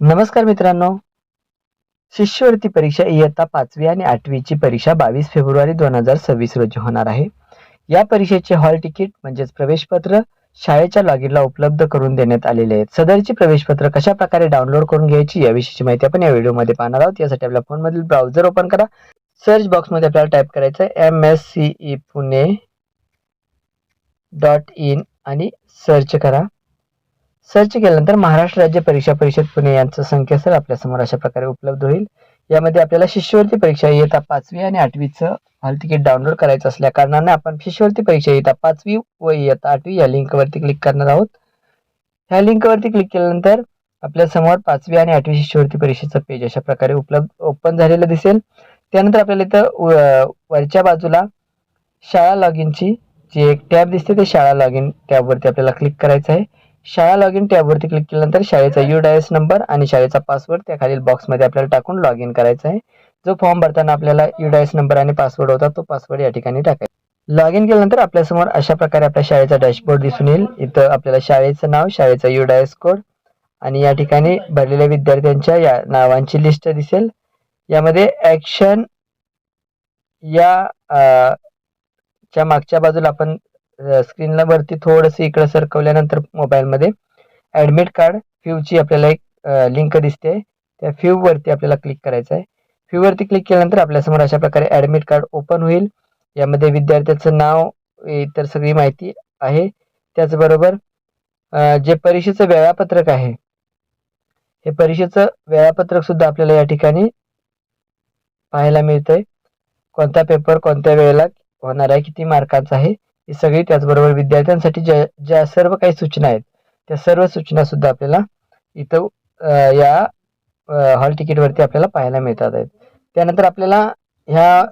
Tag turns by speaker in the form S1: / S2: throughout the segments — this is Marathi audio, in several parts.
S1: नमस्कार मित्रांनो. शिष्यवृत्ती परीक्षा इयत्ता पाचवी आणि आठवीची परीक्षा बावीस फेब्रुवारी दोन हजार सव्वीस रोजी होणार आहे. या परीक्षेचे हॉल तिकीट म्हणजेच प्रवेशपत्र शाळेच्या लॉगिनला उपलब्ध करून देण्यात आलेले आहेत. सदरची प्रवेशपत्र कशा प्रकारे डाउनलोड करून घ्यायची याविषयीची माहिती आपण या व्हिडिओमध्ये पाहणार आहोत. यासाठी आपल्या फोनमधील ब्राउझर ओपन करा. सर्च बॉक्समध्ये आपल्याला टाईप करायचं आहे M S C E Pune dot in आणि सर्च करा. सर्च केल्यानंतर महाराष्ट्र राज्य परीक्षा परिषद पुणे यांचं संकेतस्थळ आपल्यासमोर अशा प्रकारे उपलब्ध होईल. यामध्ये आपल्याला शिष्यवृत्ती परीक्षा इयत्ता पाचवी आणि आठवीचं हॉल तिकीट डाउनलोड करायचं असल्या कारणाने आपण शिष्यवृत्ती परीक्षा इयत्ता पाचवी व इयत्ता आठवी या लिंकवरती क्लिक करणार आहोत. ह्या लिंकवरती क्लिक केल्यानंतर आपल्यासमोर पाचवी आणि आठवी शिष्यवृत्ती परीक्षेचं पेज अशा प्रकारे उपलब्ध ओपन झालेलं दिसेल. त्यानंतर आपल्याला इथं व- वरच्या बाजूला शाळा लॉग इनची जी एक टॅब दिसते ते शाळा लॉग इन टॅबवरती आपल्याला क्लिक करायचं आहे. शाळा लॉग इन टॅबवरती क्लिक केल्यानंतर शाळेचा यू डायस नंबर आणि शाळेचा पासवर्ड त्या खालील बॉक्समध्ये आपल्याला टाकून लॉग इन करायचा आहे. जो फॉर्म भरताना आपल्याला यू डायस नंबर आणि पासवर्ड होता तो पासवर्ड या ठिकाणी टाकायचा लॉग इन केल्यानंतर आपल्यासमोर अशा प्रकारे आपल्या शाळेचा डॅशबोर्ड दिसून येईल. इथं आपल्याला शाळेचं नाव शाळेचा यू डायस कोड आणि या ठिकाणी भरलेल्या विद्यार्थ्यांच्या या नावांची लिस्ट दिसेल. यामध्ये ॲक्शन या च्या मागच्या बाजूला आपण स्क्रीनला वरती थोडंसं इकडं सरकवल्यानंतर मोबाईलमध्ये ॲडमिट कार्ड फ्यूची आपल्याला एक लिंक दिसते. त्या फ्यू वरती आपल्याला क्लिक करायचं आहे. फ्यू वरती क्लिक केल्यानंतर आपल्यासमोर अशा प्रकारे ॲडमिट कार्ड ओपन होईल. यामध्ये विद्यार्थ्याचं नाव इतर सगळी माहिती आहे. त्याचबरोबर जे परीक्षेचं वेळापत्रक आहे हे परीक्षेचं वेळापत्रक सुद्धा आपल्याला या ठिकाणी पाहायला मिळतंय. कोणता पेपर कोणत्या वेळेला होणार आहे किती मार्कांचा आहे ही सगळी त्याचबरोबर विद्यार्थ्यांसाठी ज्या ज्या सर्व काही सूचना आहेत त्या सर्व सूचना सुद्धा आपल्याला इथं या हॉल तिकीटवरती आपल्याला पाहायला मिळतात आहेत. त्यानंतर आपल्याला ह्या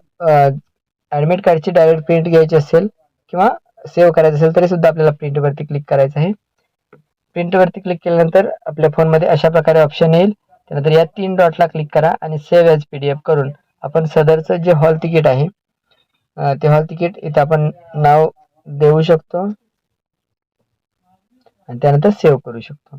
S1: ॲडमिट कार्डची डायरेक्ट प्रिंट घ्यायची असेल किंवा सेव्ह करायचं असेल तरी सुद्धा आपल्याला प्रिंटवरती क्लिक करायचं आहे. प्रिंटवरती क्लिक केल्यानंतर आपल्या फोनमध्ये अशा प्रकारे ऑप्शन येईल. त्यानंतर या तीन डॉटला क्लिक करा आणि save as P D F करून आपण सदरचं जे हॉल तिकीट आहे ते हॉल तिकीट इथं आपण नाव देऊ शकतो. आणि त्यानंतर सेव्ह करू शकतो.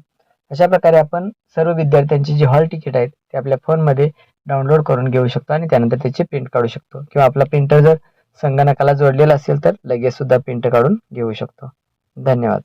S1: अशा प्रकारे आपण सर्व विद्यार्थ्यांची जी हॉल तिकीट आहेत ते आपल्या फोनमध्ये डाउनलोड करून घेऊ शकतो आणि त्यानंतर त्याची प्रिंट काढू शकतो. किंवा आपला प्रिंटर जर संगणकाला जोडलेला असेल तर लगेच सुद्धा प्रिंट काढून घेऊ शकतो. धन्यवाद.